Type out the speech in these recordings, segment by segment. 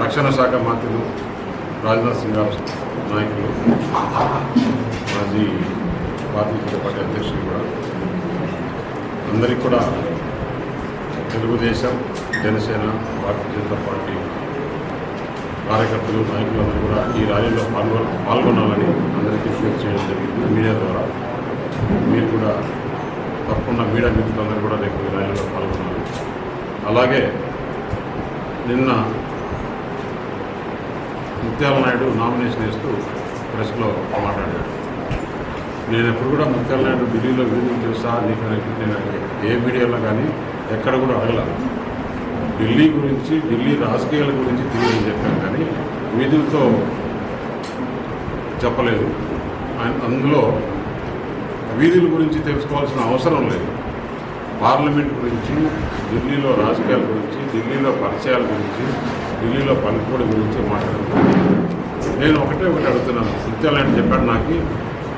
రక్షణ శాఖ మంత్రులు రాజ్నాథ్ సింగ్ గారు నాయకులు మాజీ భారతీయ జనతా పార్టీ అధ్యక్షులు కూడా. అందరికీ కూడా తెలుగుదేశం జనసేన భారతీయ జనతా పార్టీ కార్యకర్తలు నాయకులందరూ కూడా ఈ ర్యాలీలో పాల్గొ పాల్గొనాలని అందరికీ విజ్ఞప్తి చేయడం జరిగింది మీడియా ద్వారా. మీరు కూడా తప్పకుండా మీడియా మిత్రులందరూ కూడా రేపు ఈ ర్యాలీలో పాల్గొనాలి. అలాగే నిన్న ముత్యాల నాయుడు నామినేషన్ వేస్తూ ప్రెస్లో మాట్లాడాడు నేను ఎప్పుడు కూడా ముత్యాల నాయుడు ఢిల్లీలో విడుదల చేస్తా నీకు నేను ఏ మీడియాలో కానీ ఎక్కడ కూడా అడగల. ఢిల్లీ గురించి ఢిల్లీ రాజకీయాల గురించి తెలియని చెప్పాను కానీ విధులతో చెప్పలేదు. అందులో వీధుల గురించి తెలుసుకోవాల్సిన అవసరం లేదు. పార్లమెంట్ గురించి ఢిల్లీలో రాజకీయాల గురించి ఢిల్లీలో పరిచయాల గురించి ఢిల్లీలో పలుకుబడి గురించి మాట్లాడుతున్నాను. నేను ఒకటే ఒకటి అడుగుతున్నాను. సత్యాలని చెప్పాడు నాకు.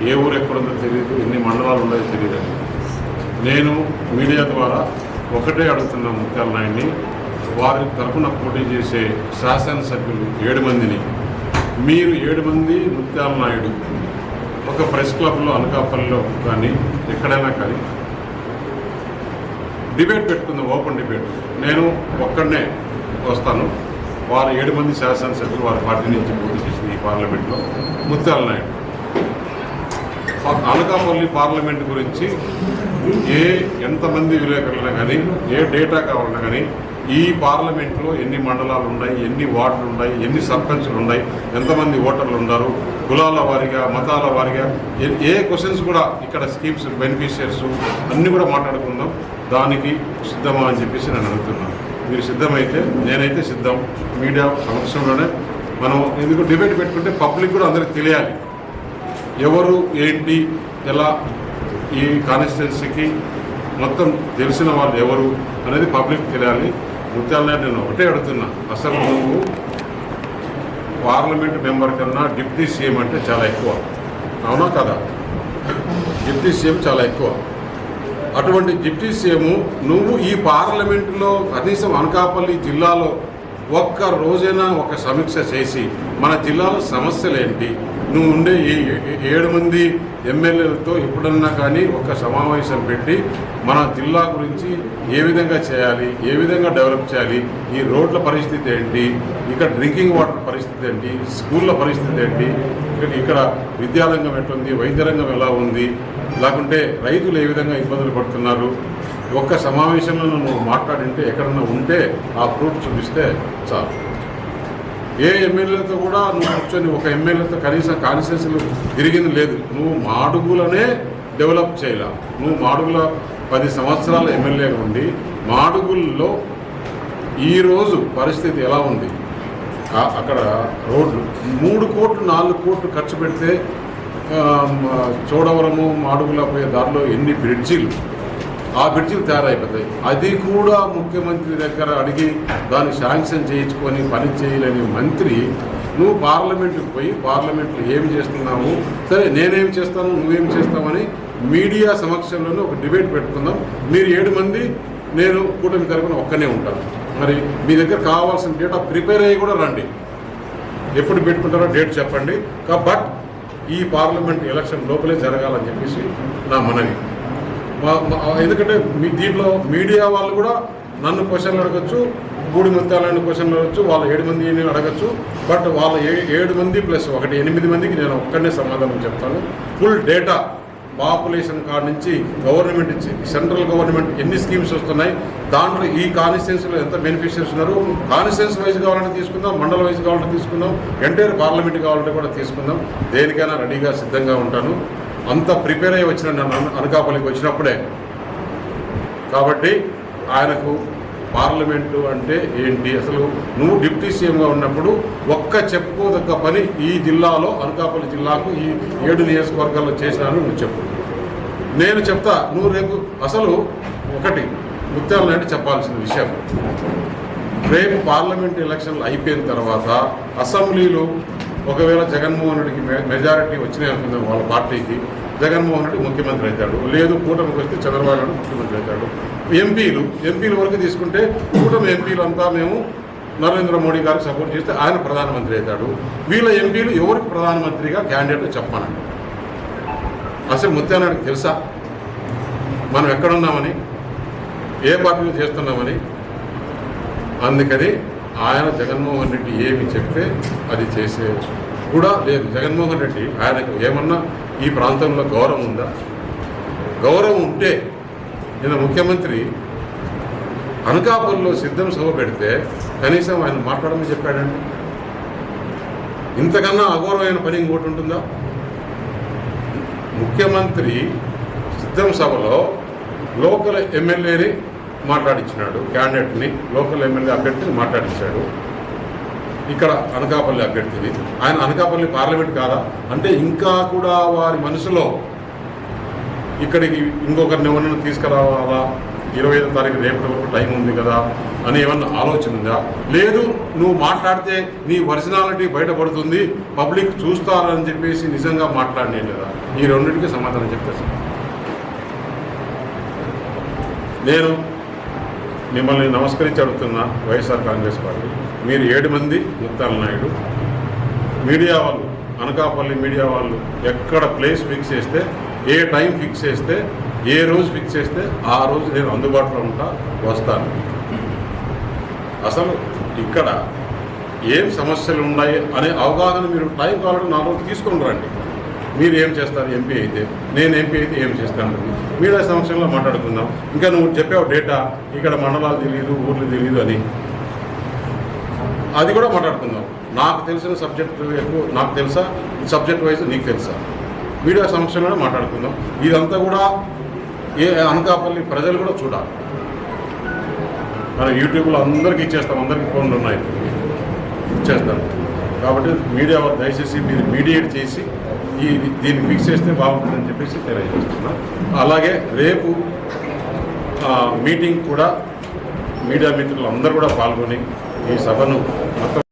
ఏ ఊరు ఎక్కడుందో తెలియదు ఎన్ని మండలాలు ఉన్నాయో తెలియదు నేను మీడియా ద్వారా ఒకటే అడుగుతున్నాను ముత్యాల నాయుడిని. వారి తరఫున పోటీ చేసే శాసనసభ్యులు ఏడు మందిని. మీరు ఏడు మంది ముత్యాల నాయుడు. ఒక ప్రెస్ క్లబ్లో అనకాపల్లిలో కానీ ఎక్కడైనా కానీ డిబేట్ పెట్టుకుందాం ఓపెన్ డిబేట్. నేను ఒక్కడనే వస్తాను. వారు ఏడు మంది శాసనసభ్యులు వారి పార్టీ నుంచి పోటీ చేసింది ఈ పార్లమెంట్లో. ముత్యాల నాయుడు. అనకాపల్లి పార్లమెంట్ గురించి ఏ ఎంతమంది విలేకరులైనా కానీ ఏ డేటా కావాలన్నా కానీ ఈ పార్లమెంట్లో ఎన్ని మండలాలు ఉన్నాయి ఎన్ని వార్డులు ఉన్నాయి ఎన్ని సర్పంచ్లు ఉన్నాయి ఎంతమంది ఓటర్లు ఉన్నారు కులాల వారిగా మతాల వారిగా ఏ- ఏ క్వశ్చన్స్ కూడా ఇక్కడ స్కీమ్స్ బెనిఫిషియర్స్ అన్నీ కూడా మాట్లాడుకుందాం. దానికి సిద్ధమా అని చెప్పేసి నేను అడుగుతున్నాను. మీరు సిద్ధమైతే నేనైతే సిద్ధం. మీడియా సమక్షంలోనే మనం ఎందుకు డిబేట్ పెట్టుకుంటే పబ్లిక్ కూడా అందరికి తెలియాలి. ఎవరు ఏంటి ఎలా ఈ కాన్స్టిట్యున్సీకి మొత్తం తెలిసిన వాళ్ళు ఎవరు అనేది పబ్లిక్ తెలియాలి. ముత్యాల నేను ఒకటే అడుగుతున్నా. అసలు నువ్వు పార్లమెంట్ మెంబర్ కన్నా డిప్యూటీ సీఎం అంటే చాలా ఎక్కువ. అవునా కదా? డిప్యూటీ సీఎం చాలా ఎక్కువ. అటువంటి డిప్యూటీ సీఎం నువ్వు ఈ పార్లమెంటులో కనీసం అనకాపల్లి జిల్లాలో ఒక్క రోజైనా ఒక సమీక్ష చేసి మన జిల్లాలో సమస్యలు ఏంటి? నువ్వు ఉండే ఈ ఏడు మంది ఎమ్మెల్యేలతో ఎప్పుడన్నా కానీ ఒక సమావేశం పెట్టి మన జిల్లా గురించి ఏ విధంగా చేయాలి ఏ విధంగా డెవలప్ చేయాలి ఈ రోడ్ల పరిస్థితి ఏంటి ఇక్కడ డ్రింకింగ్ వాటర్ పరిస్థితి ఏంటి స్కూళ్ళ పరిస్థితి ఏంటి ఇక్కడ ఇక్కడ విద్యారంగం ఎట్లుంది వైద్య రంగం ఎలా ఉంది లేకుంటే రైతులు ఏ విధంగా ఇబ్బందులు పడుతున్నారు ఒక్క సమావేశంలో నువ్వు మాట్లాడింటే ఎక్కడన్నా ఉంటే ఆ ప్రూఫ్ చూపిస్తే చాలు. ఏ ఎమ్మెల్యేతో కూడా నువ్వు కూర్చొని ఒక ఎమ్మెల్యేతో కనీసం కాన్స్టిట్యూన్సీలు తిరిగింది లేదు. నువ్వు మాడుగులనే డెవలప్ చేయాల? నువ్వు మాడుగుల పది సంవత్సరాల ఎమ్మెల్యేగా ఉండి మాడుగుల్లో ఈరోజు పరిస్థితి ఎలా ఉంది? అక్కడ రోడ్లు మూడు కోట్లు నాలుగు కోట్లు ఖర్చు పెడితే చోడవరము మాడుగుల పోయే దారిలో ఎన్ని బ్రిడ్జిలు? ఆ బ్రిడ్జిలు తయారైపోతాయి. అది కూడా ముఖ్యమంత్రి దగ్గర అడిగి దాన్ని శాంక్షన్ చేయించుకొని పని చేయలేని మంత్రి నువ్వు పార్లమెంట్కి పోయి పార్లమెంట్లో ఏమి చేస్తున్నావు? సరే నేనేం చేస్తాను నువ్వేం చేస్తావని మీడియా సమక్షంలోనే ఒక డిబేట్ పెట్టుకుందాం. మీరు ఏడు మంది నేను కూటమి తరపున ఒక్కనే ఉంటాను. మరి మీ దగ్గర కావాల్సిన డేటా ప్రిపేర్ అయ్యి కూడా రండి. ఎప్పుడు పెట్టుకుంటారో డేట్ చెప్పండి. బట్ ఈ పార్లమెంట్ ఎలక్షన్ లోపలే జరగాలని చెప్పేసి నా మనవి. ఎందుకంటే మీ దీంట్లో మీడియా వాళ్ళు కూడా నన్ను క్వశ్చన్లు అడగచ్చు గూడి ముత్యాలని క్వశ్చన్లు అడగచ్చు వాళ్ళ ఏడు మంది అడగచ్చు బట్ వాళ్ళ ఏ- ఏడు మంది ప్లస్ ఒకటి ఎనిమిది మందికి నేను ఒక్కనే సమాధానం చెప్తాను. ఫుల్ డేటా పాపులేషన్ కాడ నుంచి గవర్నమెంట్ ఇచ్చి సెంట్రల్ గవర్నమెంట్ ఎన్ని స్కీమ్స్ వస్తున్నాయి దాంట్లో ఈ కాన్స్టిట్యున్సీలో ఎంత బెనిఫిషియర్స్ ఉన్నారు కాన్స్టిట్యున్సీ వైజ్ కావాలంటే తీసుకుందాం మండల వైజ్ కావాలంటే తీసుకుందాం ఎంటైర్ పార్లమెంట్ కావాలంటే కూడా తీసుకుందాం. దేనికైనా రెడీగా సిద్ధంగా ఉంటాను. అంత ప్రిపేర్ అయ్యి వచ్చిన అనకాపల్లికి వచ్చినప్పుడే. కాబట్టి ఆయనకు పార్లమెంటు అంటే ఏంటి? అసలు నువ్వు డిప్యూటీ సీఎంగా ఉన్నప్పుడు ఒక్క చెప్పుకోదగ్గ పని ఈ జిల్లాలో అనకాపల్లి జిల్లాకు ఈ ఏడు నియోజకవర్గాల్లో చేసినాను నువ్వు చెప్పు. నేను చెప్తా నువ్వు రేపు అసలు ఒకటి ముత్యాల నాయుడు చెప్పాల్సిన విషయం. రేపు పార్లమెంట్ ఎలక్షన్లు అయిపోయిన తర్వాత అసెంబ్లీలో ఒకవేళ జగన్మోహన్ రెడ్డికి మెజారిటీ వచ్చినాయి అనుకుందాం వాళ్ళ పార్టీకి జగన్మోహన్ రెడ్డి ముఖ్యమంత్రి అవుతాడు. లేదు కూటమికి వస్తే చంద్రబాబు నాయుడు ముఖ్యమంత్రి అవుతాడు. ఎంపీలు ఎంపీల వరకు తీసుకుంటే కూటమి ఎంపీలు అంతా మేము నరేంద్ర మోడీ గారికి సపోర్ట్ చేస్తే ఆయన ప్రధానమంత్రి అవుతాడు. వీళ్ళ ఎంపీలు ఎవరికి ప్రధానమంత్రిగా క్యాండిడేట్ చెప్పానండి. అసలు ముత్యానాడికి తెలుసా? మనం ఎక్కడున్నామని? ఏ పార్టీలో చేస్తున్నామని? అందుకని ఆయన జగన్మోహన్ రెడ్డి ఏమి చెప్తే అది చేసే కూడా లేదు. జగన్మోహన్ రెడ్డి ఆయనకు ఏమన్నా ఈ ప్రాంతంలో గౌరవం ఉందా? గౌరవం ఉంటే నిన్న ముఖ్యమంత్రి అనకాపల్లిలో సిద్ధం సభ పెడితే కనీసం ఆయన మాట్లాడమని చెప్పాడండి. ఇంతకన్నా అగౌరవమైన పని ఇంకోటి ఉంటుందా? ముఖ్యమంత్రి సిద్ధం సభలో లోకల్ ఎమ్మెల్యేని మాట్లాడించినాడు క్యాండిడేట్ని లోకల్ ఎమ్మెల్యే అభ్యర్థిని మాట్లాడించాడు ఇక్కడ అనకాపల్లి అభ్యర్థిని. ఆయన అనకాపల్లి పార్లమెంట్ కాదా? అంటే ఇంకా కూడా వారి మనసులో ఇక్కడికి ఇంకొకరిని ఎవరిని తీసుకురావాలా? ఇరవై ఐదో తారీఖు రేపటి వరకు టైం ఉంది కదా అని ఏమన్నా ఆలోచన ఉందా? లేదు నువ్వు మాట్లాడితే నీ ఒరిజినాలిటీ బయటపడుతుంది పబ్లిక్ చూస్తారని చెప్పేసి నిజంగా మాట్లాడినే లేదా ఈ రెండింటికి సమాధానం చెప్పేసి నేను మిమ్మల్ని నమస్కరించి అడుగుతున్న వైఎస్ఆర్ కాంగ్రెస్ పార్టీ. మీరు ఏడు మంది ముత్తాల నాయుడు. మీడియా వాళ్ళు అనకాపల్లి మీడియా వాళ్ళు ఎక్కడ ప్లేస్ ఫిక్స్ చేస్తే ఏ టైం ఫిక్స్ చేస్తే ఏ రోజు ఫిక్స్ చేస్తే ఆ రోజు నేను అందుబాటులో ఉంటా వస్తాను. అసలు ఇక్కడ ఏం సమస్యలు ఉన్నాయి అనే అవగాహన మీరు టైం కావాలంటే నా రోజు తీసుకొని రండి. మీరు ఏం చేస్తారు? ఎంపీ అయితే. నేను ఎంపీ అయితే ఏం చేస్తాను? మీడియా సమక్షంలో మాట్లాడుకుందాం. ఇంకా నువ్వు చెప్పావు డేటా. ఇక్కడ మండలాలు తెలియదు ఊర్లు తెలియదు అని. అది కూడా మాట్లాడుకుందాం. నాకు తెలిసిన సబ్జెక్ట్ ఎక్కువ నాకు తెలుసా? సబ్జెక్ట్ వైజ్ నీకు తెలుసా? మీడియా సమస్యలను మాట్లాడుకుందాం. ఇదంతా కూడా ఏ అనకాపల్లి ప్రజలు కూడా చూడాలి. మన యూట్యూబ్లో అందరికీ ఇచ్చేస్తాం. అందరికీ ఫోన్లు ఉన్నాయి. ఇచ్చేస్తాం. కాబట్టి మీడియా వారు దయచేసి మీరు మీడియేట్ చేసి ఈ దీన్ని ఫిక్స్ చేస్తే బాగుంటుందని చెప్పేసి తెలియజేస్తున్నా. అలాగే రేపు మీటింగ్ కూడా మీడియా మిత్రులు అందరూ కూడా పాల్గొని ఈ సభను మొత్తం